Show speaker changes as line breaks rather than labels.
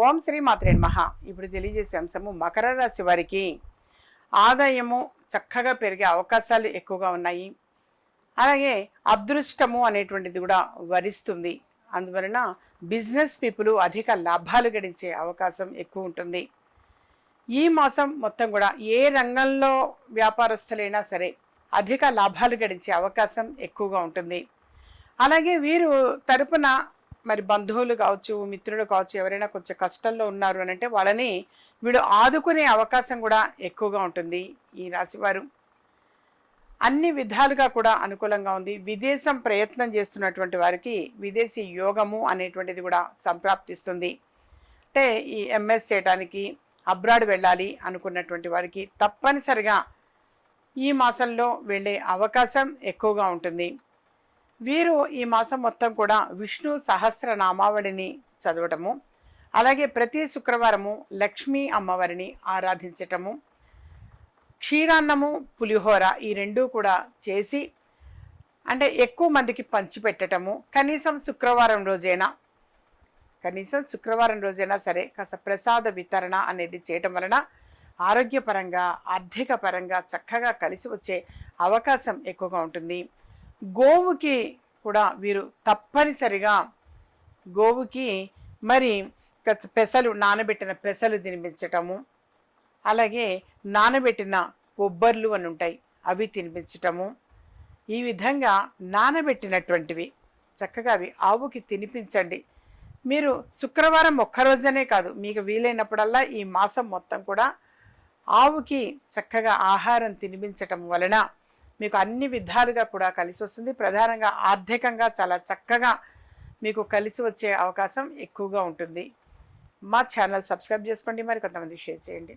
ఓం శ్రీ మాత్రే మహా ఇప్పుడు తెలియజేసే అంశము మకర రాశి వారికి ఆదాయము చక్కగా పెరిగే అవకాశాలు ఎక్కువగా ఉన్నాయి. అలాగే అదృష్టము అనేటువంటిది కూడా వరిస్తుంది. అందువలన బిజినెస్ పీపుల్ అధిక లాభాలు గడించే అవకాశం ఎక్కువ ఉంటుంది. ఈ మాసం మొత్తం కూడా ఏ రంగంలో వ్యాపారస్తులైనా సరే అధిక లాభాలు గడించే అవకాశం ఎక్కువగా ఉంటుంది. అలాగే వీరు తరపున మరి బంధువులు కావచ్చు మిత్రులు కావచ్చు ఎవరైనా కొంచెం కష్టంలో ఉన్నారు అని అంటే వాళ్ళని వీడు ఆదుకునే అవకాశం కూడా ఎక్కువగా ఉంటుంది ఈ రాశివారు. అన్ని విధాలుగా కూడా అనుకూలంగా ఉంది. విదేశం ప్రయత్నం చేస్తున్నటువంటి వారికి విదేశీ యోగము అనేటువంటిది కూడా సంప్రాప్తిస్తుంది. అంటే ఈ ఎంఎస్ చేయడానికి అబ్రాడ్ వెళ్ళాలి అనుకున్నటువంటి వారికి తప్పనిసరిగా ఈ మాసంలో వెళ్ళే అవకాశం ఎక్కువగా ఉంటుంది. వీరు ఈ మాసం మొత్తం కూడా విష్ణు సహస్ర నామావళిని చదవటము అలాగే ప్రతి శుక్రవారము లక్ష్మీ అమ్మవారిని ఆరాధించటము క్షీరాన్నము పులిహోర ఈ రెండూ కూడా చేసి అంటే ఎక్కువ మందికి పంచిపెట్టటము. కనీసం శుక్రవారం రోజైనా కనీసం శుక్రవారం రోజైనా సరే కాస్త ప్రసాద వితరణ అనేది చేయటం వలన ఆరోగ్యపరంగా ఆర్థిక పరంగా చక్కగా కలిసి వచ్చే అవకాశం ఎక్కువగా ఉంటుంది. గోవుకి కూడా వీరు తప్పనిసరిగా గోవుకి మరి పెసలు నానబెట్టిన పెసలు తినిపించటము అలాగే నానబెట్టిన కొబ్బర్లు అని ఉంటాయి అవి తినిపించటము. ఈ విధంగా నానబెట్టినటువంటివి చక్కగా అవి ఆవుకి తినిపించండి. మీరు శుక్రవారం ఒక్కరోజనే కాదు మీకు వీలైనప్పుడల్లా ఈ మాసం మొత్తం కూడా ఆవుకి చక్కగా ఆహారం తినిపించటం వలన మీకు అన్ని విధాలుగా కూడా కలిసి వస్తుంది. ప్రధానంగా ఆర్థికంగా చాలా చక్కగా మీకు కలిసి వచ్చే అవకాశం ఎక్కువగా ఉంటుంది. మా ఛానల్ సబ్స్క్రైబ్ చేసుకోండి. మరి కొంతమంది షేర్ చేయండి.